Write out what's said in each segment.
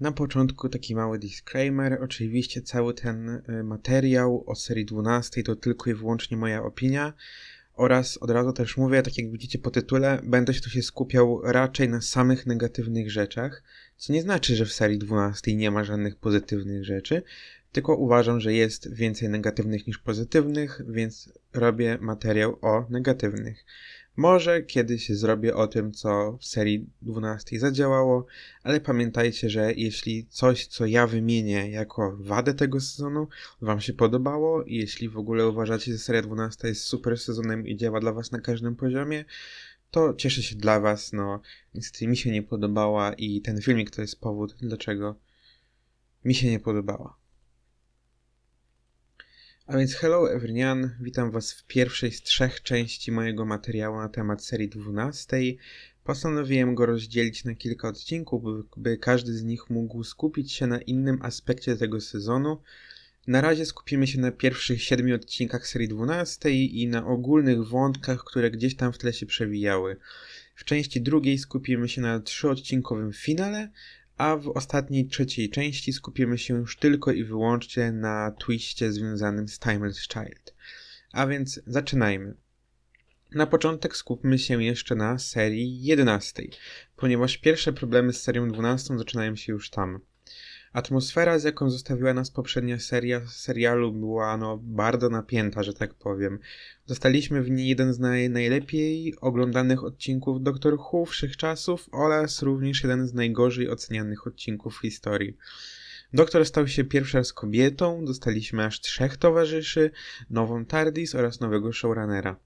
Na początku taki mały disclaimer. Oczywiście cały ten y, materiał o serii 12 to tylko i wyłącznie moja opinia. Oraz od razu też mówię, tak jak widzicie po tytule, będę się tu się skupiał raczej na samych negatywnych rzeczach, co nie znaczy, że w serii 12 nie ma żadnych pozytywnych rzeczy, tylko uważam, że jest więcej negatywnych niż pozytywnych, więc robię materiał o negatywnych. Może kiedyś zrobię o tym, co w serii 12 zadziałało, ale pamiętajcie, że jeśli coś, co ja wymienię jako wadę tego sezonu, Wam się podobało i jeśli w ogóle uważacie, że seria 12 jest super sezonem i działa dla Was na każdym poziomie, to cieszę się dla Was. No, niestety mi się nie podobała i ten filmik to jest powód, dlaczego mi się nie podobała. A więc hello everyone, witam Was w pierwszej z trzech części mojego materiału na temat serii 12. Postanowiłem go rozdzielić na kilka odcinków, by, każdy z nich mógł skupić się na innym aspekcie tego sezonu. Na razie skupimy się na pierwszych siedmiu odcinkach serii 12 i na ogólnych wątkach, które gdzieś tam w tle się przewijały. W części drugiej skupimy się na trzyodcinkowym finale, a w ostatniej, trzeciej części skupimy się już tylko i wyłącznie na twiście związanym z Timeless Child. A więc zaczynajmy. Na początek skupmy się jeszcze na serii 11, ponieważ pierwsze problemy z serią 12 zaczynają się już tam. Atmosfera, z jaką zostawiła nas poprzednia seria serialu, była no, bardzo napięta, że tak powiem. Dostaliśmy w niej jeden z naj, najlepiej oglądanych odcinków Doctor Who wszechczasów oraz również jeden z najgorzej ocenianych odcinków w historii. Doktor stał się pierwszy raz kobietą, dostaliśmy aż trzech towarzyszy, nową TARDIS oraz nowego showrunnera.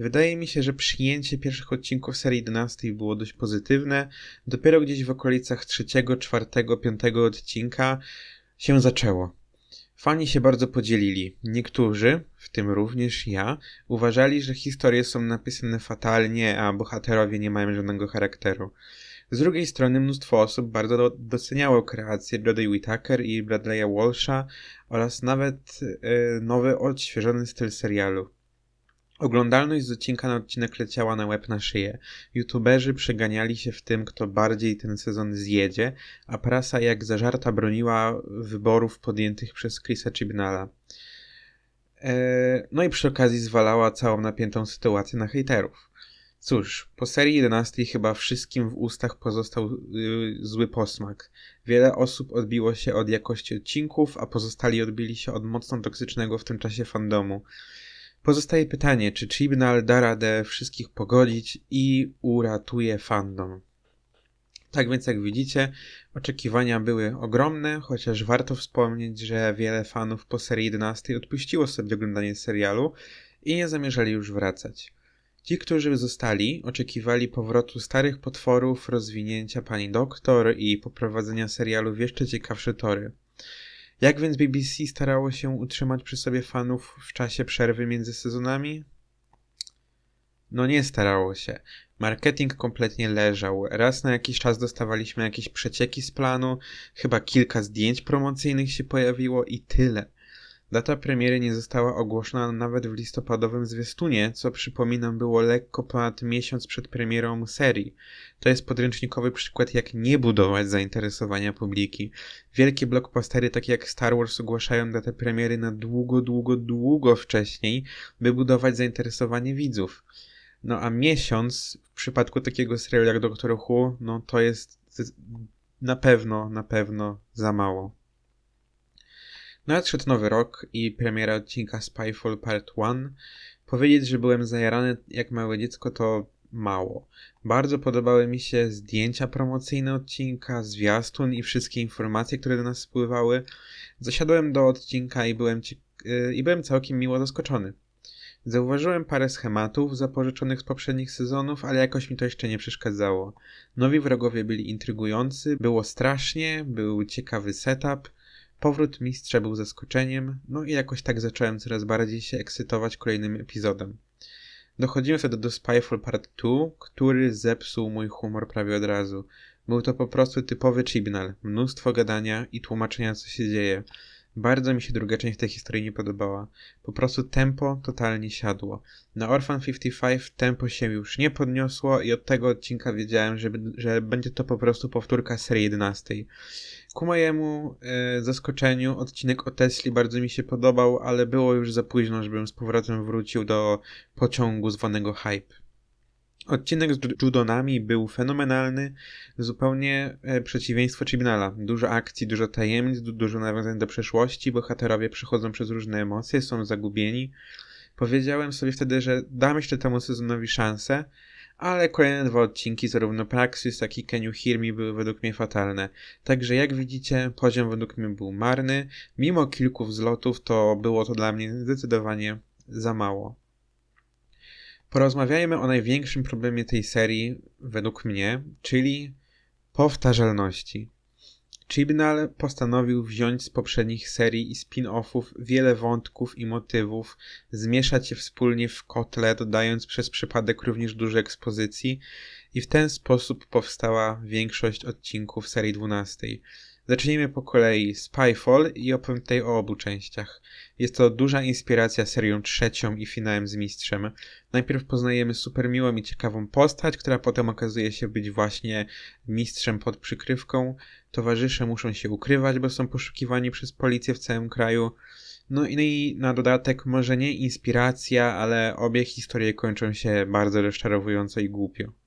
Wydaje mi się, że przyjęcie pierwszych odcinków serii 11 było dość pozytywne. Dopiero gdzieś w okolicach trzeciego, czwartego, piątego odcinka się zaczęło. Fani się bardzo podzielili. Niektórzy, w tym również ja, uważali, że historie są napisane fatalnie, a bohaterowie nie mają żadnego charakteru. Z drugiej strony mnóstwo osób bardzo doceniało kreację Bradley Whitaker i Bradley'a Walsha oraz nawet yy, nowy, odświeżony styl serialu. Oglądalność z odcinka na odcinek leciała na łeb na szyję. YouTuberzy przeganiali się w tym, kto bardziej ten sezon zjedzie, a prasa jak zażarta broniła wyborów podjętych przez Chrisa Chibnala. Eee, no i przy okazji zwalała całą napiętą sytuację na hejterów. Cóż, po serii 11 chyba wszystkim w ustach pozostał yy, zły posmak. Wiele osób odbiło się od jakości odcinków, a pozostali odbili się od mocno toksycznego w tym czasie fandomu. Pozostaje pytanie, czy Chibnall da radę wszystkich pogodzić i uratuje fandom. Tak więc, jak widzicie, oczekiwania były ogromne, chociaż warto wspomnieć, że wiele fanów po serii 11 odpuściło sobie oglądanie serialu i nie zamierzali już wracać. Ci, którzy zostali, oczekiwali powrotu starych potworów, rozwinięcia pani doktor i poprowadzenia serialu w jeszcze ciekawsze tory. Jak więc BBC starało się utrzymać przy sobie fanów w czasie przerwy między sezonami? No nie starało się. Marketing kompletnie leżał. Raz na jakiś czas dostawaliśmy jakieś przecieki z planu, chyba kilka zdjęć promocyjnych się pojawiło i tyle. Data premiery nie została ogłoszona nawet w listopadowym zwiastunie, co przypominam było lekko ponad miesiąc przed premierą serii. To jest podręcznikowy przykład jak nie budować zainteresowania publiki. Wielkie blockbustery takie jak Star Wars ogłaszają datę premiery na długo, długo, długo wcześniej, by budować zainteresowanie widzów. No a miesiąc w przypadku takiego serialu jak Doctor Who, no to jest na pewno, na pewno za mało. Nadszedł nowy rok i premiera odcinka Spyfall Part 1. Powiedzieć, że byłem zajarany jak małe dziecko to mało. Bardzo podobały mi się zdjęcia promocyjne odcinka, zwiastun i wszystkie informacje, które do nas spływały. Zasiadłem do odcinka i byłem, yy, i byłem całkiem miło zaskoczony. Zauważyłem parę schematów zapożyczonych z poprzednich sezonów, ale jakoś mi to jeszcze nie przeszkadzało. Nowi wrogowie byli intrygujący, było strasznie, był ciekawy setup, Powrót mistrza był zaskoczeniem, no i jakoś tak zacząłem coraz bardziej się ekscytować kolejnym epizodem. Dochodzimy wtedy do Spyfall Part 2, który zepsuł mój humor prawie od razu. Był to po prostu typowy Chibnall, mnóstwo gadania i tłumaczenia co się dzieje. Bardzo mi się druga część tej historii nie podobała. Po prostu tempo totalnie siadło. Na Orphan 55 tempo się już nie podniosło i od tego odcinka wiedziałem, że, że będzie to po prostu powtórka serii 11. Ku mojemu e, zaskoczeniu odcinek o Tesli bardzo mi się podobał, ale było już za późno, żebym z powrotem wrócił do pociągu zwanego hype. Odcinek z judonami był fenomenalny, zupełnie e, przeciwieństwo Chibnala. Dużo akcji, dużo tajemnic, dużo nawiązań do przeszłości, bohaterowie przechodzą przez różne emocje, są zagubieni. Powiedziałem sobie wtedy, że dam jeszcze temu sezonowi szansę, ale kolejne dwa odcinki, zarówno Praxis, jak i Can You Hear Me były według mnie fatalne. Także jak widzicie, poziom według mnie był marny. Mimo kilku wzlotów, to było to dla mnie zdecydowanie za mało. Porozmawiajmy o największym problemie tej serii, według mnie, czyli powtarzalności. Chibnall postanowił wziąć z poprzednich serii i spin-offów wiele wątków i motywów, zmieszać je wspólnie w kotle, dodając przez przypadek również dużo ekspozycji i w ten sposób powstała większość odcinków serii 12. Zacznijmy po kolei Spyfall i opowiem tutaj o obu częściach. Jest to duża inspiracja serią trzecią i finałem z Mistrzem. Najpierw poznajemy super miłą i ciekawą postać, która potem okazuje się być właśnie mistrzem pod przykrywką. Towarzysze muszą się ukrywać, bo są poszukiwani przez policję w całym kraju. No i na dodatek może nie inspiracja, ale obie historie kończą się bardzo rozczarowująco i głupio.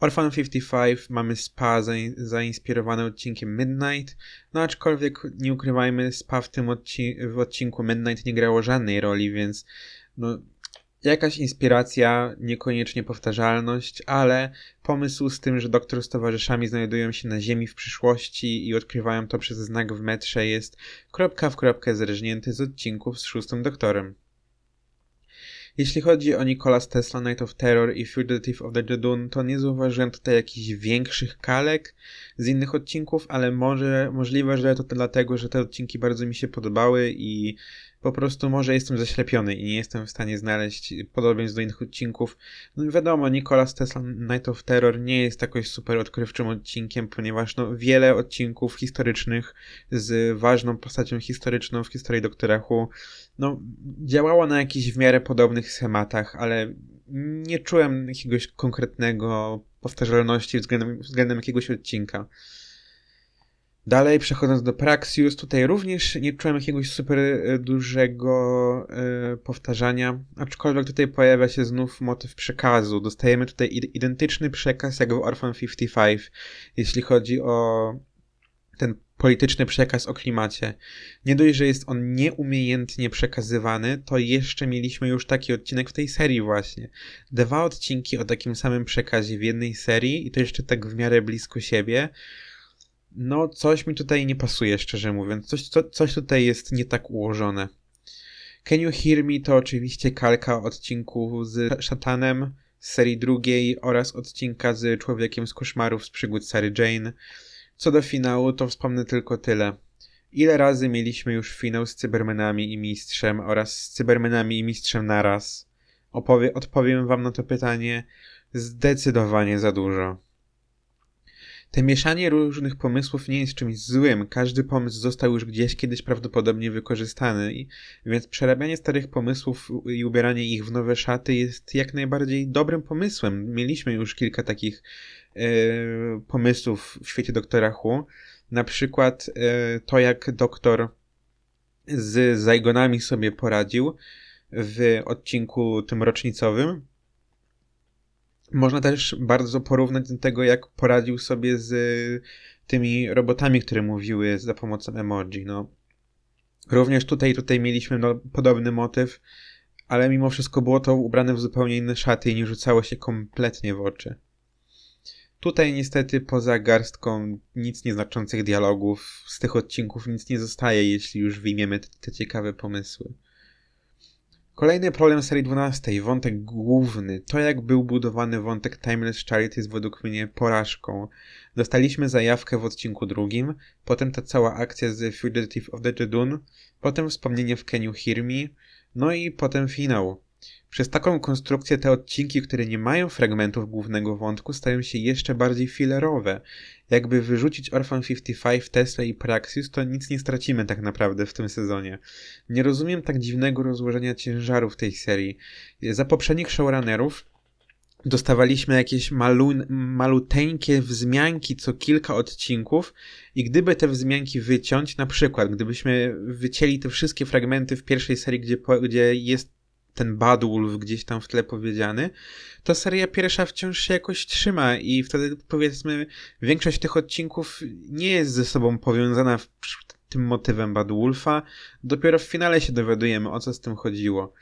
Orphan 55 mamy Spa zainspirowane odcinkiem Midnight, no aczkolwiek nie ukrywajmy, Spa w tym odci w odcinku Midnight nie grało żadnej roli, więc no, jakaś inspiracja, niekoniecznie powtarzalność, ale pomysł z tym, że doktor z towarzyszami znajdują się na Ziemi w przyszłości i odkrywają to przez znak w metrze jest kropka w kropkę zreżnięty z odcinków z szóstym doktorem. Jeśli chodzi o Nicolas Tesla, Night of Terror i Fugitive of the Jadun, to nie zauważyłem tutaj jakichś większych kalek z innych odcinków, ale może możliwe, że to dlatego, że te odcinki bardzo mi się podobały i po prostu może jestem zaślepiony i nie jestem w stanie znaleźć podobieństw do innych odcinków. No wiadomo, Nicolas Tesla Night of Terror nie jest jakoś super odkrywczym odcinkiem, ponieważ no, wiele odcinków historycznych z ważną postacią historyczną w historii Doktora Who no, działało na jakichś w miarę podobnych schematach, ale nie czułem jakiegoś konkretnego powtarzalności względem, względem jakiegoś odcinka. Dalej, przechodząc do Praxius, tutaj również nie czułem jakiegoś super e, dużego y, powtarzania, aczkolwiek tutaj pojawia się znów motyw przekazu. Dostajemy tutaj identyczny przekaz jak w Orphan 55, jeśli chodzi o ten polityczny przekaz o klimacie. Nie dość, że jest on nieumiejętnie przekazywany, to jeszcze mieliśmy już taki odcinek w tej serii właśnie. Dwa odcinki o takim samym przekazie w jednej serii i to jeszcze tak w miarę blisko siebie no, coś mi tutaj nie pasuje, szczerze mówiąc. Coś, co, coś tutaj jest nie tak ułożone. Can You Hear Me to oczywiście kalka odcinku z Szatanem z serii drugiej oraz odcinka z Człowiekiem z Koszmarów z przygód Sary Jane. Co do finału, to wspomnę tylko tyle. Ile razy mieliśmy już finał z Cybermenami i Mistrzem oraz z Cybermenami i Mistrzem naraz? Opowie, odpowiem wam na to pytanie zdecydowanie za dużo. Te mieszanie różnych pomysłów nie jest czymś złym. Każdy pomysł został już gdzieś kiedyś prawdopodobnie wykorzystany, więc przerabianie starych pomysłów i ubieranie ich w nowe szaty jest jak najbardziej dobrym pomysłem. Mieliśmy już kilka takich e, pomysłów w świecie doktora Hu. Na przykład e, to, jak doktor z Zajgonami sobie poradził w odcinku tym rocznicowym można też bardzo porównać do tego, jak poradził sobie z tymi robotami, które mówiły za pomocą emoji. No. Również tutaj, tutaj mieliśmy no, podobny motyw, ale mimo wszystko było to ubrane w zupełnie inne szaty i nie rzucało się kompletnie w oczy. Tutaj niestety poza garstką nic nieznaczących dialogów z tych odcinków nic nie zostaje, jeśli już wyjmiemy te, te ciekawe pomysły. Kolejny problem serii 12, wątek główny. To jak był budowany wątek Timeless Charity jest według mnie porażką. Dostaliśmy zajawkę w odcinku drugim, potem ta cała akcja z Fugitive of the Jedun, potem wspomnienie w Can Me, no i potem finał. Przez taką konstrukcję te odcinki, które nie mają fragmentów głównego wątku, stają się jeszcze bardziej filerowe. Jakby wyrzucić Orphan 55, Tesla i Praxis, to nic nie stracimy tak naprawdę w tym sezonie. Nie rozumiem tak dziwnego rozłożenia ciężaru w tej serii. Za poprzednich showrunnerów dostawaliśmy jakieś malu, maluteńkie wzmianki co kilka odcinków i gdyby te wzmianki wyciąć, na przykład gdybyśmy wycięli te wszystkie fragmenty w pierwszej serii, gdzie, gdzie jest ten Bad Wolf gdzieś tam w tle powiedziany, to seria pierwsza wciąż się jakoś trzyma i wtedy powiedzmy większość tych odcinków nie jest ze sobą powiązana w, tym motywem Bad Wolfa. Dopiero w finale się dowiadujemy o co z tym chodziło.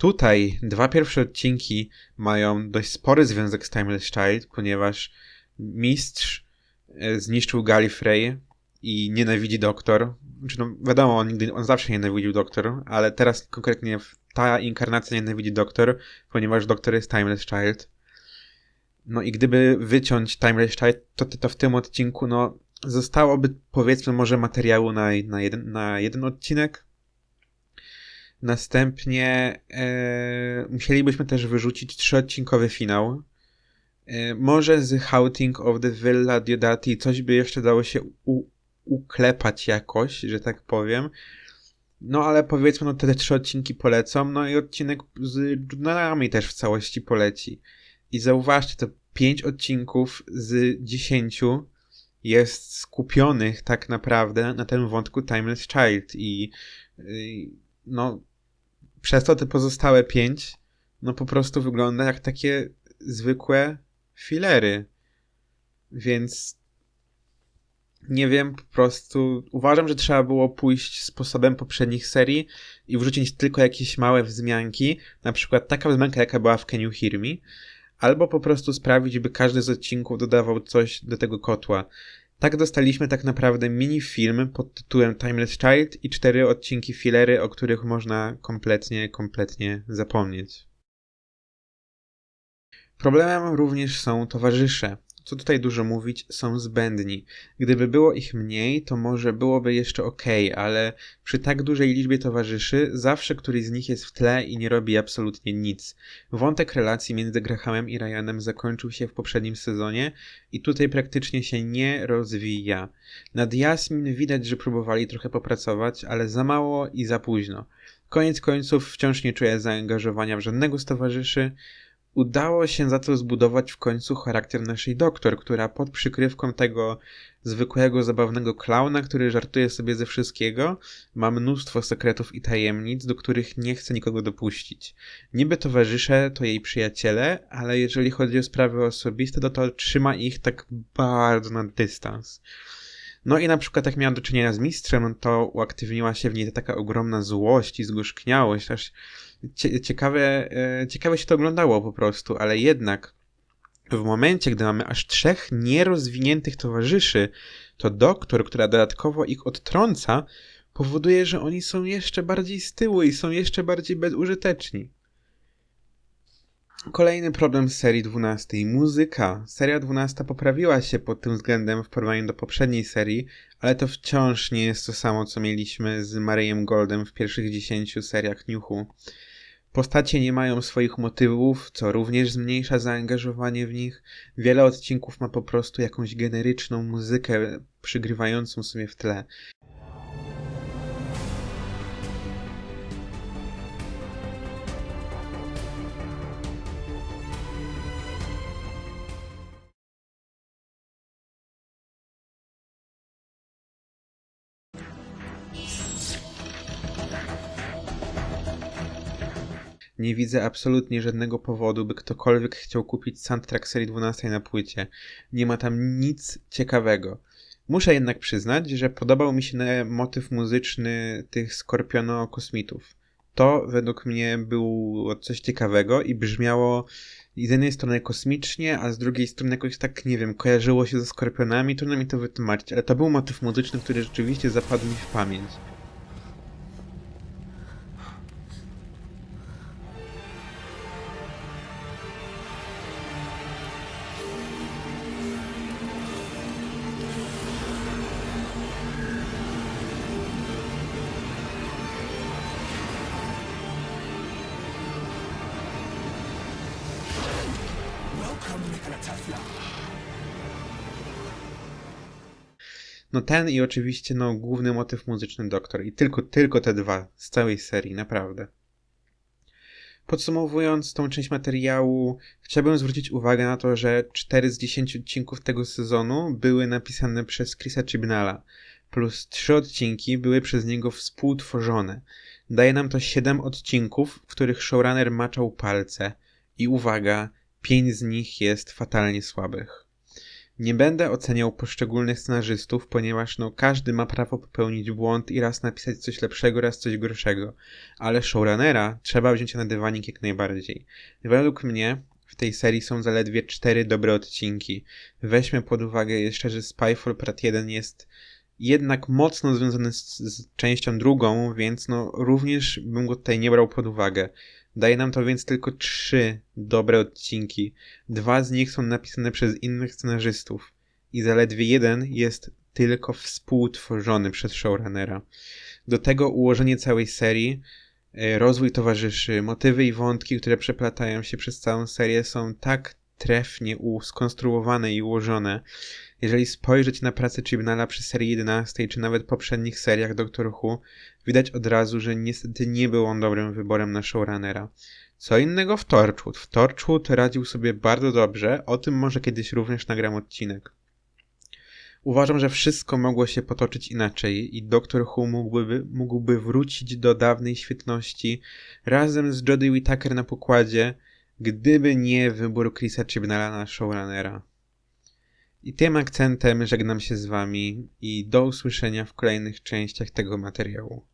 Tutaj dwa pierwsze odcinki mają dość spory związek z Timeless Child, ponieważ mistrz e, zniszczył Gallifrey i nienawidzi doktor. Znaczy, no, wiadomo, on, nigdy, on zawsze nienawidził doktor, ale teraz konkretnie ta inkarnacja nienawidzi doktor, ponieważ doktor jest Timeless Child. No i gdyby wyciąć Timeless Child, to, to w tym odcinku, no, zostałoby powiedzmy może materiału na, na, jeden, na jeden odcinek, Następnie e, musielibyśmy też wyrzucić trzyodcinkowy finał. E, może z Houting of the Villa Diodati coś by jeszcze dało się u, uklepać jakoś, że tak powiem. No ale powiedzmy, no te trzy odcinki polecą, no i odcinek z journalami też w całości poleci. I zauważcie, to pięć odcinków z dziesięciu jest skupionych tak naprawdę na tym wątku Timeless Child i, i no przez to te pozostałe pięć, no po prostu wygląda jak takie zwykłe filery. Więc nie wiem, po prostu uważam, że trzeba było pójść sposobem poprzednich serii i wrzucić tylko jakieś małe wzmianki, na przykład taka wzmianka, jaka była w Can You Hear Me, albo po prostu sprawić, by każdy z odcinków dodawał coś do tego kotła. Tak dostaliśmy tak naprawdę mini film pod tytułem Timeless Child i cztery odcinki filery, o których można kompletnie, kompletnie zapomnieć. Problemem również są towarzysze co tutaj dużo mówić, są zbędni. Gdyby było ich mniej, to może byłoby jeszcze ok, ale przy tak dużej liczbie towarzyszy, zawsze któryś z nich jest w tle i nie robi absolutnie nic. Wątek relacji między Grahamem i Ryanem zakończył się w poprzednim sezonie i tutaj praktycznie się nie rozwija. Nad Jasmin widać, że próbowali trochę popracować, ale za mało i za późno. Koniec końców wciąż nie czuję zaangażowania w żadnego z towarzyszy, Udało się za to zbudować w końcu charakter naszej doktor, która pod przykrywką tego zwykłego, zabawnego klauna, który żartuje sobie ze wszystkiego, ma mnóstwo sekretów i tajemnic, do których nie chce nikogo dopuścić. Niby towarzysze to jej przyjaciele, ale jeżeli chodzi o sprawy osobiste, to, to trzyma ich tak bardzo na dystans. No i na przykład jak miałam do czynienia z mistrzem, to uaktywniła się w niej taka ogromna złość i zgorzkniałość, aż ciekawe, e, ciekawe się to oglądało po prostu, ale jednak w momencie, gdy mamy aż trzech nierozwiniętych towarzyszy, to doktor, która dodatkowo ich odtrąca, powoduje, że oni są jeszcze bardziej z tyłu i są jeszcze bardziej bezużyteczni. Kolejny problem z serii 12. Muzyka. Seria 12 poprawiła się pod tym względem w porównaniu do poprzedniej serii, ale to wciąż nie jest to samo, co mieliśmy z Maryjem Goldem w pierwszych 10 seriach Newhu. Postacie nie mają swoich motywów, co również zmniejsza zaangażowanie w nich. Wiele odcinków ma po prostu jakąś generyczną muzykę przygrywającą sobie w tle. Nie widzę absolutnie żadnego powodu, by ktokolwiek chciał kupić soundtrack serii 12 na płycie. Nie ma tam nic ciekawego. Muszę jednak przyznać, że podobał mi się motyw muzyczny tych Skorpiono-kosmitów. To według mnie było coś ciekawego i brzmiało z jednej strony kosmicznie, a z drugiej strony jakoś tak, nie wiem, kojarzyło się ze Skorpionami, trudno mi to wytłumaczyć, ale to był motyw muzyczny, który rzeczywiście zapadł mi w pamięć. No ten i oczywiście no główny motyw muzyczny Doktor i tylko, tylko te dwa z całej serii, naprawdę. Podsumowując tą część materiału, chciałbym zwrócić uwagę na to, że 4 z 10 odcinków tego sezonu były napisane przez Chrisa Chibnalla, plus 3 odcinki były przez niego współtworzone. Daje nam to 7 odcinków, w których showrunner maczał palce i uwaga, 5 z nich jest fatalnie słabych. Nie będę oceniał poszczególnych scenarzystów, ponieważ no, każdy ma prawo popełnić błąd i raz napisać coś lepszego, raz coś gorszego, ale showrunnera trzeba wziąć na dywanik jak najbardziej. Według mnie w tej serii są zaledwie cztery dobre odcinki. Weźmy pod uwagę jeszcze, że Spyfall Part 1 jest jednak mocno związany z, z częścią drugą, więc no również bym go tutaj nie brał pod uwagę. Daje nam to więc tylko trzy dobre odcinki. Dwa z nich są napisane przez innych scenarzystów i zaledwie jeden jest tylko współtworzony przez showrunnera. Do tego ułożenie całej serii, e, rozwój towarzyszy, motywy i wątki, które przeplatają się przez całą serię są tak trefnie skonstruowane i ułożone. Jeżeli spojrzeć na pracę Chibnalla przy serii 11 czy nawet poprzednich seriach Doctor Who, widać od razu, że niestety nie był on dobrym wyborem na showrunnera. Co innego w Torchwood. W Torchwood radził sobie bardzo dobrze, o tym może kiedyś również nagram odcinek. Uważam, że wszystko mogło się potoczyć inaczej i Doctor Who mógłby, mógłby wrócić do dawnej świetności razem z Jodie Whittaker na pokładzie, gdyby nie wybór Chrisa Chibnalla na showrunnera. I tym akcentem żegnam się z Wami i do usłyszenia w kolejnych częściach tego materiału.